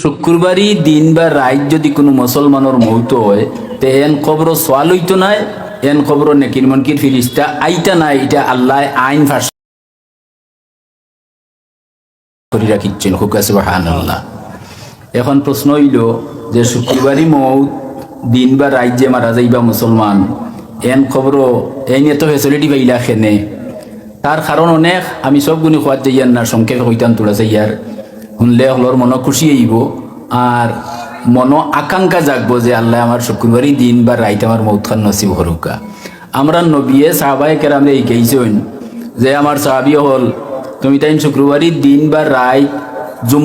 শুক্রবারই দিন বা রাত যদি কোনো মুসলমানের মৌত হয়, তে এন খবর সোয়াল হইতো নাই এন খবর নেকির মনকির ফিরিস্তা, আইতা নাই, এটা আল্লাহ আইন ফাঁস করে রাখিচ্ছেন হুকাসে আল্লাহ এখন প্রশ্ন হইল যে শুক্রবারই মৌত, দিন বা রাত যে মারা যাইবা মুসলমান এন খবর এন এত ফেসিলিটি পাইলা খেনে। তার কারণ অনেক, আমি সব গুণি খোয়াত যাইয়ার না, সংক্ষেপে হইতাম তোলা যাইয়ার। শুনলে হলর মন খুশি আইব আর মন আকাঙ্ক্ষা জাগবো যে আল্লাহ আমার শুক্রবারই দিন বা রাইত আমার মৌত খান নসিব হরুকা। আমরা নবিয়ে সাহাবাই কেরামরে এই কেইছেন যে আমার সাহাবি হল, তুমি তাই শুক্রবারই দিন বা রাইত, জুম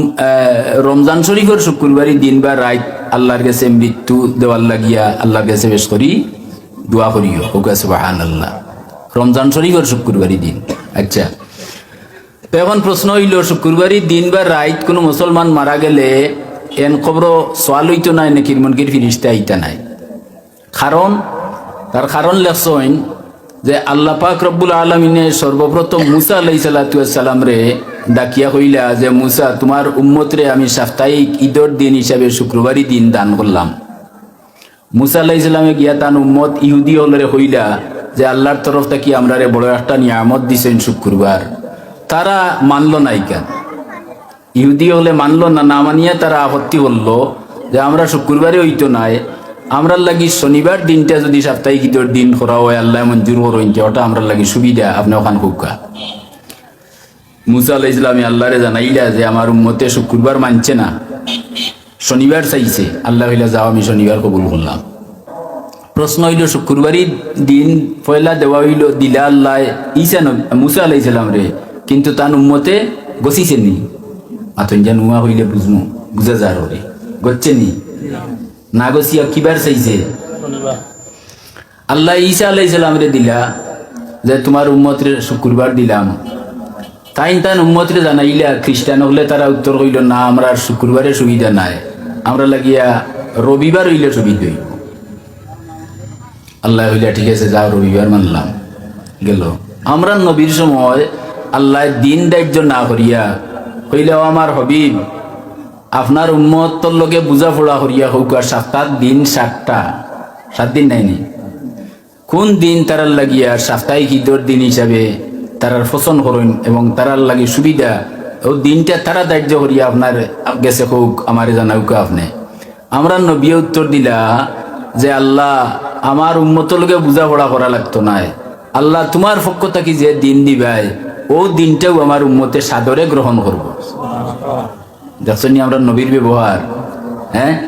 রমজান শরীফের শুক্রবারই দিন বা রাইত আল্লাহর কাছে মৃত্যু দেওয়ার লাগিয়া আল্লাহর কাছে বেশ করি দোয়া করিও। হোক সুবাহান আল্লাহ রমজান শরীফের শুক্রবারই দিন। আচ্ছা। তো এখন প্রশ্ন হইল, শুক্রবারই দিন বা রাইত কোনো মুসলমান মারা গেলে এন খবর সোয়াল হইতো নাই নাকি মনকির ফিরিস্তে আইতা নাই? কারণ, তার কারণ লেখছেন যে আল্লাহ পাক রব্বুল আলমিনে সর্বপ্রথম মুসা আলাই সাল্লাম রে ডাকিয়া কইলা যে, মুসা, তোমার উম্মত রে আমি সাপ্তাহিক ঈদর দিন হিসাবে শুক্রবারই দিন দান করলাম। মুসা আল্লাহ ইসলামে গিয়া তান উম্মত ইহুদি হলরে হইলা যে, আল্লাহর তরফ থেকে আমরা বড় একটা নিয়ামত দিছেন শুক্রবার। তারা মানল নাই কেন? ইহুদি হলে মানলো না না মানিয়া তারা আপত্তি করল যে আমরা শুক্রবারে হইতো নাই। আমরার লাগি শনিবার দিনটা যদি সাপ্তাহিক দিন করা হয়, আল্লাহ মঞ্জুর করইন ওটা আমরা লাগি সুবিধা, আপনি ওখান হুকা। মুসা আল্লাহ ইসলামী আল্লাহরে জানাইলা যে আমার উম্মতে শুক্রবার মানছে না, শনিবার চাইছে। আল্লাহ হইলা যাও, আমি শনিবার কবুল করলাম। প্রশ্ন হইল, শুক্রবারই দিন পয়লা দেওয়া হইল, দিলা আল্লাহ ইসা মুসা আলাহ ইসলাম রে কিন্তু তার উম্মতে গছিছে নি। আতন যা নুয়া হইলে বুঝমু, বুঝা যার হরে। গচ্ছে নি। না গছিয়া কিবার চাইছে? আল্লাহ ঈসা আলাহ ইসলাম রে দিলা যে তোমার উম্মত রে শুক্রবার দিলাম। তাই তান উম্মত রে জানাইলা, খ্রিস্টান হলে তারা উত্তর হইল, না, আমরা আর শুক্রবারে সুবিধা নাই। আমরা লাগিয়া রবিবার হইলে সুবিধা হইব। আল্লাহ হইলা ঠিক আছে, যাও রবিবার মানলাম। গেল। আমরা নবীর সময় আল্লাহ দিন দাহ্য না করিয়া হইলেও আমার হবিব। আপনার উম্মতর লগে বুঝা ফোড়া করিয়া হোক, আর সাতটার দিন সাতটা। সাত দিন নাইনি কোন দিন তারার লাগিয়া সাপ্তাহিক ঈদর দিন হিসাবে তারার ফসন করেন এবং তারার লাগি সুবিধা, ও দিনটা তারা দাহ্য করিয়া আপনার গেছে হোক, আমার জানাউক আপনি। আমরা নবী উত্তর দিলা যে আল্লাহ, আমার উম্মতলকে বুঝাপড়া করা লাগতো নাই। আল্লাহ তোমার পক্ষ থাকি যে দিন দিবাই ও দিনটাও আমার উম্মতে সাদরে গ্রহণ করব। দেখছ আমরা নবীর ব্যবহার? হ্যাঁ?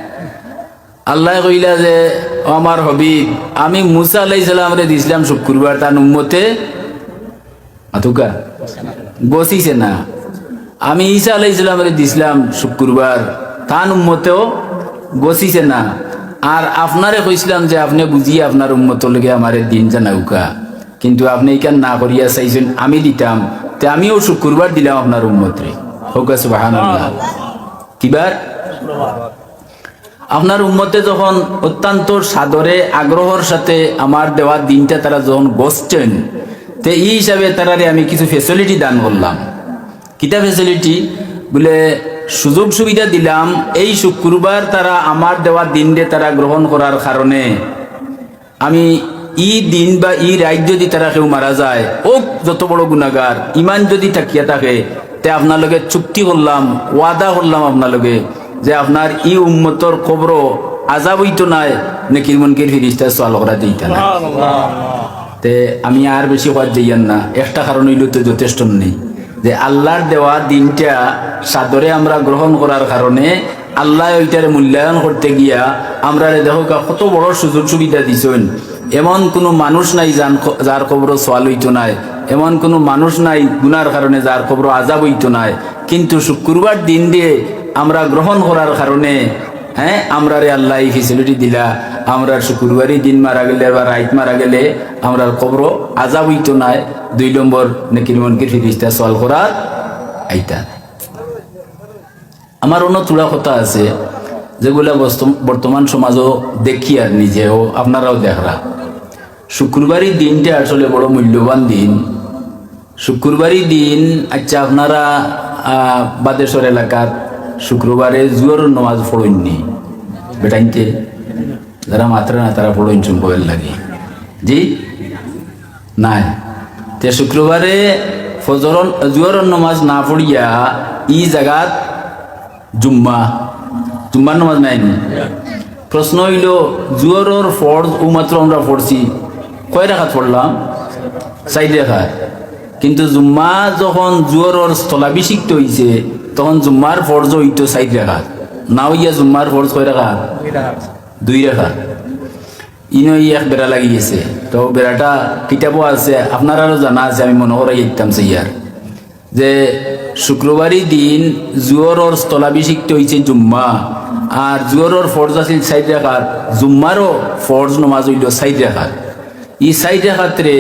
আল্লাহ কইলা যে আমার হবিব, আমি মুসা আলাই সালামরে দিছিলাম শুক্রবার, তার উম্মতে আতুকা বসিছে না। আমি ঈসা আলাই সালামরে দিছিলাম শুক্রবার তান উম্মতেও বসিছে না। আর আপনারে কইছিলাম যে, আপনি বুঝিয়ে আপনার উম্মত লগে আমার দিন জানাউকা। কিন্তু আপনি এখান না করিয়া চাইছেন? আমি দিতাম। তে আমিও শুক্রবার দিলাম আপনার উম্মতরে। হোক আছে কিবার? আপনার উম্মতে যখন অত্যন্ত সাদরে আগ্রহর সাথে আমার দেওয়া দিনটা তারা যখন বসছেন, তে এই হিসাবে তারারে আমি কিছু ফেসিলিটি দান করলাম। কিতা ফেসিলিটি বলে, সুযোগ সুবিধা দিলাম, এই শুক্রবার তারা আমার দেওয়া দিনরে তারা গ্রহণ করার কারণে। আমি ই দিন বা ই রাত যদি তারা কেউ মারা যায় ও যত বড় গুণাগার ইমান যদি থাকিয়া থাকে তে আপনার চুক্তি করলাম ওয়াদা করলাম আপনার যে আপনার ই উম্মতর কবর আজাব হইতো নাই নেকির মনকির ফিরিস্তা সোয়াল করা দিইতা না তে আমি আর বেশি হওয়ার যাইয়ান না একটা কারণ হইল তো যথেষ্ট নেই যে আল্লাহর দেওয়া দিনটা সাদরে আমরা গ্রহণ করার কারণে আল্লাহ ওইটারে মূল্যায়ন করতে গিয়া আমরা দেখো কত বড় সুযোগ সুবিধা দিছেন। এমন কোনো মানুষ নাই যান যার খবর সোয়াল হইতো নাই। এমন কোনো মানুষ নাই গুনার কারণে যার খবর আজাব হইতো নাই। কিন্তু শুক্রবার দিন দিয়ে আমরা গ্রহণ করার কারণে হ্যাঁ আমরা রে আল্লাহ এই ফেসিলিটি দিলা। আমরা শুক্রবারই দিন মারা গেলে বা রাইত মারা গেলে আমরা খবর আজাব হইতো নাই। দুই নম্বর, নেকির মনকির ফিরিস্তা সল করার আইতা। আমার অন্য তুলা কথা আছে, যেগুলা বর্তমান সমাজও দেখি আর নিজেও, আপনারাও দেখরা। শুক্রবারই দিনটা আসলে বড় মূল্যবান দিন। শুক্রবারই দিন আচ্ছা আপনারা বাদেশ্বর এলাকার শুক্রবারে জুয়োর নমাজ পড়ইনি বেটাইনতে যারা মাত্রা না তারা পড়ইন চুম্বয়ের লাগে। জি? নাই। তে শুক্রবারে ফজরন জুয়ারর নমাজ না পড়িয়া ই জাগাত জুম্মা। জুম্মার নমাজ নাইনি প্রশ্ন হইল জুয়ারর ফর্জ ও মাত্র আমরা পড়ছি। কয় রাখাত পড়লাম? চাই রাখাত কিন্তু জুম্মা যখন জুয়ারর স্থলাভিষিক্ত হইছে, তখন জুম্মার ফর্জ হইতো চাই রাখাত না হইয়া জুম্মার ফর্জ কয় রাখাত দুই রাখাত ইনো এক বেড়া লাগি গেছে। তো বেড়াটা কিতাবও আছে আপনারারও জানা আছে, আমি মনে করাই ইতাম ইয়ার যে শুক্রবারই দিন জুয়রর স্থলাভিষিক্ত হয়েছে জুম্মা, আর জুয়রর ফর্জ আছিল সাইড রাখার জুম্মারও ফর্জ নমাজ হইল সাইড রাখার ই সাইড রাখাত্রে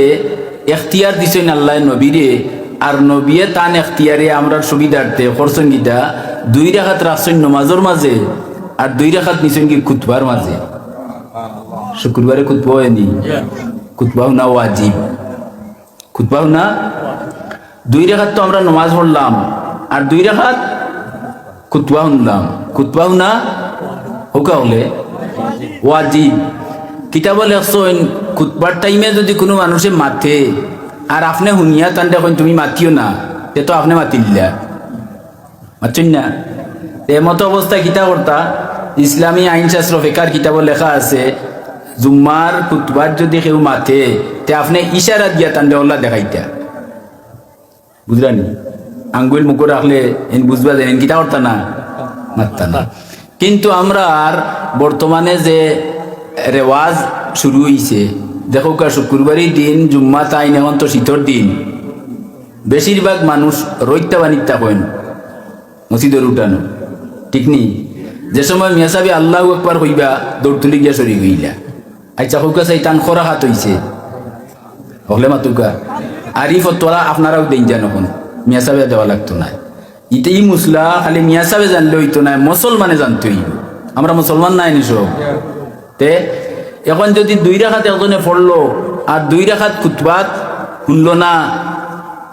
এখতিয়ার দিছেন আল্লাহ নবীরে, আর নবীয়ে তান এখতিয়ারে আমরা সুবিধার্থে করছেন দুই রাখাত রাখছেন নমাজের মাঝে, আর দুই রাখাত নিছেন কি খুতবার মাঝে। শুক্রবারে খুতবা হয়নি? খুতবাও না ওয়াজিব। খুতবাও না? দুই রেখাত তো আমরা নমাজ পড়লাম, আর দুই রেখাত খুতবা শুনলাম। খুতবাও না? হোকা হলে ওয়াজিব। কিতাব লেখছেন খুতবার টাইমে যদি কোনো মানুষে মাথে আর আপনি শুনিয়া তান দেখুন তুমি মাতিও না তে তো আপনি মাতিলা মাতছেন না? এমতো অবস্থায় কিতা করতা ইসলামী আইনশাস্ত্র ফেকার কিতাব লেখা আছে, জুম্মার কুতবার যদি কেউ মাথে তে আপনি ইশারা দিয়া তান্ডে ওল্লা দেখাইতা। বুঝলানি? আঙ্গুল মুখ রাখলে এন বুঝবা যায় কিতা করতা না মারতা না। কিন্তু আমরা আর বর্তমানে যে রেওয়াজ শুরু হইছে দেখো কা, শুক্রবারই দিন জুম্মা তাই এখন তো শীতর দিন। বেশিরভাগ মানুষ রৈত্যা বানিত্যা কইন মসজিদের উঠানো। ঠিক নি যে সময় মিয়া সাহেব আল্লাহ একবার হইবা, দৌড় তুলি গিয়া সরি গইলা আচ্ছা হোকা চাই টান খরা হাত হইছে। হলে মাতুকা আর ই ফতোয়া আপনারাও দেন যান এখন মিয়া সাহেব দেওয়া লাগতো না। ইতে ই মুসলা, খালি মিয়া সাহেব জানলে হইতো না, মুসলমানে জানতে আমরা মুসলমান নাই নি সব। তে এখন যদি দুই রাখাত একজনে পড়ল, আর দুই রাখাত খুতবাত শুনলো না,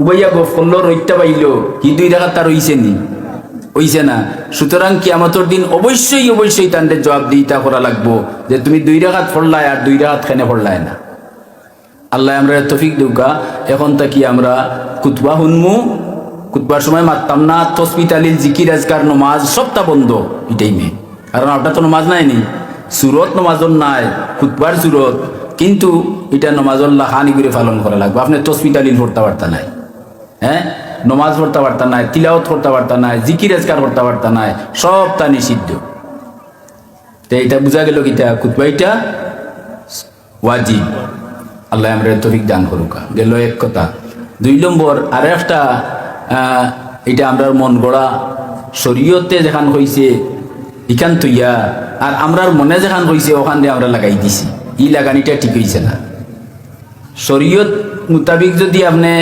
উবাইয়া গফ করল পাইলো, কি দুই রাখাত তার হইছে নি? হইছে না। সুতরাং কিয়ামতর দিন অবশ্যই অবশ্যই তাদের জবাব দিইতা করা লাগবো যে তুমি দুই রাখাত পড়লাই আর দুই রাখাত খেনে পড়লাই না। আল্লাহ আমরা তফিক দুকা এখন তাকি আমরা কুতবা হুনমু কুতবার সময় মারতাম না তসমিত আলীর জিকির, আজকার, নমাজ, সবটা বন্ধ, এটাই মেয়ে কারণ আপনার তো নমাজ নাই নি। সুরত নমাজর নাই কুতবার সুরত, কিন্তু এটা নমাজর লাহানি করে পালন করা লাগবে। আপনি তসমিত আলীর পড়তে পারতা নাই। হ্যাঁ? নমাজ পড়তে পারতা নাই তিলাওত করতে পারতা নাই, জিকির আজকার করতে পারতা নাই, সব তা নিষিদ্ধ। তো এটা বোঝা গেল কিটা কুতবা এটা ওয়াজিব। আল্লাহ আমরা তফিক দান করুকা। গেল এক কথা। দুই নম্বর, আর একটা এটা আমরা মন গড়া শরীয়তে যেখান হয়েছে ইখান তুইয়া আর আমরার মনে যেখান হয়েছে ওখান দিয়ে আমরা লাগাই দিছি। ই লাগানিটা ঠিক হয়েছে না। শরীয়ত মোতাবিক যদি আপনি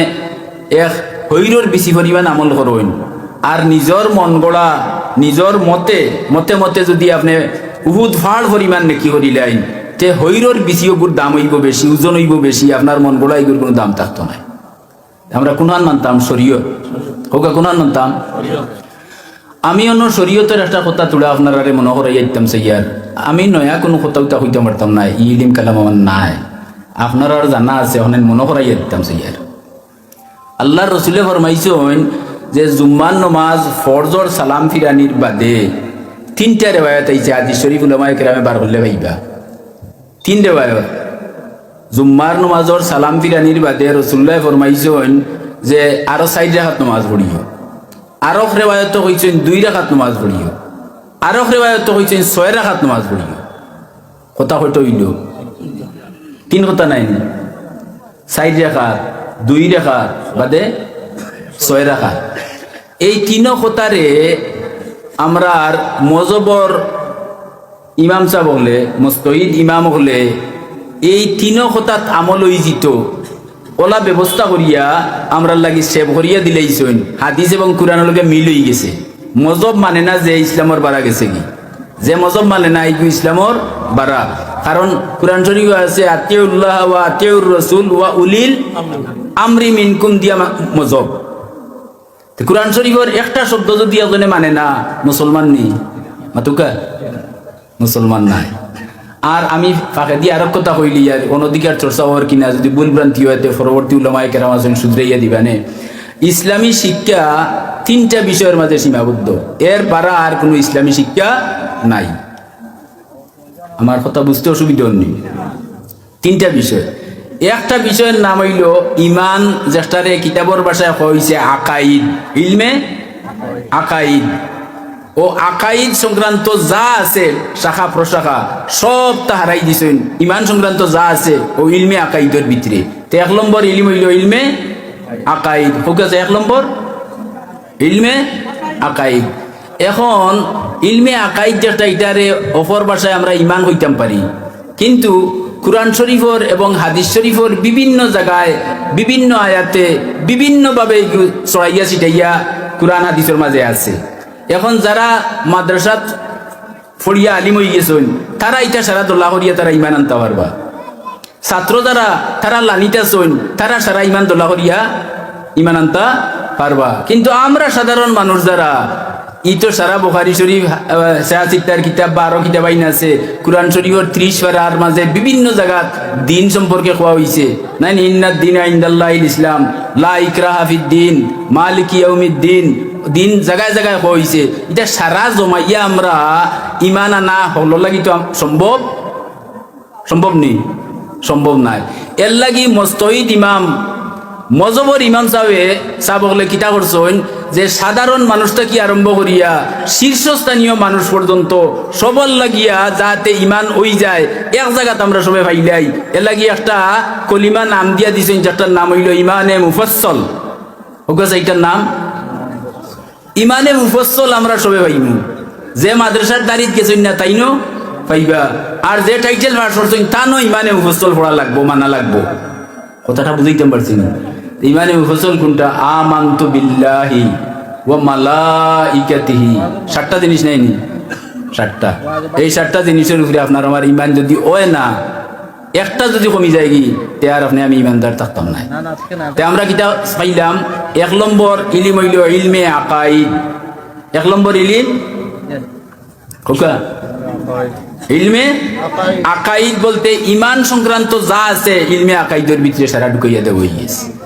এক হৈরর বেশি পরিমাণ আমল করেন, আর নিজর মন গড়া, নিজর মতে মতে মতে যদি আপনি উহুদ ফাড় পরিমাণ নেকি করিলেন তে হৈরর বেশি ওগুর দাম হইব বেশি, ওজন হইব বেশি, আপনার মন গড়া এগুলোর কোনো দাম থাকতো না আমরা কোনহান মানতাম শরীয়ত? হোক কোনহান মানতাম? আমি অন্য শরীয়তের একটা কথা তুলে আপনার মনে করাই যাইতাম সাইয়ার আমি নয়া কোনো কথা উতা হইতে পারতাম না ইলিম কালাম আমার নাই। আপনার জানা আছে, অনেক মনে করাই যাইতাম সাইয়ার আল্লাহ রসুলে ফরমাইছেন যে জুম্মান নমাজ ফরজর সালাম ফিরানির বাদে তিনটা রেবায়ত আইছে আদি শরীফ উলামায়ে কেরামে বার করলে ভাইবা তিন রেবায়ত জুম্মার নমাজর সালাম ফিরানির বাদে রসুল্লাহ ফরমাইছেন যে আরও চার রাখাত নমাজ পড়িও। আরক রেবায়ত হইছেন দুই রাখাত নমাজ পড়িও। আরক রেবায়ত হইছেন ছয় রাখাত নমাজ পড়িও। কথা হয়তো হইল। তিন কথা নাই। নি চার রেখাত দুই রেখাত বাদে ছয় রেখাত এই তিন কথারে আমরা মজবর ইমাম সাহেব হলে মুস্তহিদ ইমাম হলে এই তিন কথাত আমল হই জিত। ওলা ব্যবস্থা করিয়া আমরা লাগি সেভ করিয়া দিলেইছইন হাদিস এবং কোরআনের লগে মিল হয়ে গেছে। মজব মানে না যে ইসলামর বাড়া গেছে কি? যে মজব মানে না এইগু ইসলামর বাড়া। কারণ কোরআন শরীফ আছে, আতিউল্লাহ ওয়া আতিউর রসুল ওয়া উলিল আমরি মিনকুম দিয়া মজব। কোরআন শরীফের একটা শব্দ যদি এজনে মানে না, মুসলমান নেই। মাতুকা, মুসলমান নাই। আর আমি ফাঁকে দিয়ে আরও কথা কইলি আর অনধিকার চর্চা হওয়ার কিনা যদি ভুল ভ্রান্তি হয় পরবর্তী উলামায় কেরাম আছেন শুধরাইয়া দিবানে ইসলামী শিক্ষা তিনটা বিষয়ের মাঝে সীমাবদ্ধ। এর পারা আর কোনো ইসলামী শিক্ষা নাই। আমার কথা বুঝতে অসুবিধা নেই তিনটা বিষয়। একটা বিষয়ের নাম হইল, ইমান যেটারে কিতাবর ভাষায় হয়েছে আকাইদ ইলমে আকাইদ ও আকাইদ সংক্রান্ত যা আছে, শাখা প্রশাখা, সব তা হারাই দিছেন। ইমান সংক্রান্ত যা আছে, ও ইলমে আকাইদের ভিতরে। তো এক নম্বর ইলম হইল ইলমে আকাইদ। হোক আছে এক নম্বর? ইলমে আকাইদ। এখন, ইলমে আকাইদ যেটা, এটারে অপর ভাষায় আমরা ইমান হইতাম পারি। কিন্তু কোরআন শরীফর এবং হাদিস শরীফর বিভিন্ন জায়গায়, বিভিন্ন আয়াতে, বিভিন্নভাবে চড়াইয়া ছিটাইয়া কোরআন, হাদিসের মাঝে আছে। এখন যারা মাদ্রাসাত ফড়িয়া আলিম হয়ে গেছেন, তারা এটা সারা দোল্লা করিয়া তারা ইমান আনতে পারবা। ছাত্র যারা, তারা লানিতা চইন তারা সারা ইমান দোলা করিয়া ইমান আনতা পারবা। কিন্তু আমরা সাধারণ মানুষ যারা ই তো সারা বোখারি শরীফ সিত্তার কিতাব বারো কিতাব আইন আছে, কোরআন শরীফের ত্রিশ পারার মাঝে বিভিন্ন জায়গাত দিন সম্পর্কে কোয়া হয়েছে নাই ইন্নাদ দিন আইন্দাল্লাহ ইসলাম, লা ইকরা হাফিদ দিন, মালিক ইয়াউমিদ্দিন দিন জায়গায় জায়গায় হয়েছে এটা সারা জমাইয়া আমরা ইমান আনা হল লাগি তো সম্ভব সম্ভব নেই সম্ভব নাই। এর লাগি মস্তহিদ ইমাম মজবর ইমাম সাহেবে সাবকলে কিতা করছেন যে সাধারণ মানুষটা কি আরম্ভ করিয়া শীর্ষস্থানীয় মানুষ পর্যন্ত সবল লাগিয়া যাতে ইমান ওই যায়। এক জায়গাত আমরা সবাই ভাইলাই। এর লাগি একটা কলিমা নাম দিয়া দিছেন যেটার নাম হইল ইমানে মুফসল ওকে এইটার নাম ইমানে মুফসল আমরা সবে পাইমু। যে মাদ্রাসার দাঁড়িয়ে গেছেন না, তাই নো? পাইবা। আর যে টাইটেল পাস তা নো ইমানে মুফসল পড়া লাগবো, মানা লাগবো। কথাটা বুঝাইতে পারছি না। ইমানে মুফসল কোনটা? আমান্তু বিল্লাহি ও মালাইকাতিহি। সাতটা জিনিস নাই নি সাতটা। এই সাতটা জিনিসের উপরে আপনার আমার ইমান যদি ওয় না একটা যদি কমি যায় কি তে আর আপনি আমি ইমানদার থাকতাম না তে আমরা কিতা পাইলাম এক নম্বর ইলিম হইল ইলমে আকাই এক নম্বর ইলিম? খোকা। ইলমে আকাইদ। বলতে ইমান সংক্রান্ত যা আছে ইলমে আকাইদের ভিতরে সারা ঢুকাইয়া দেব গেছে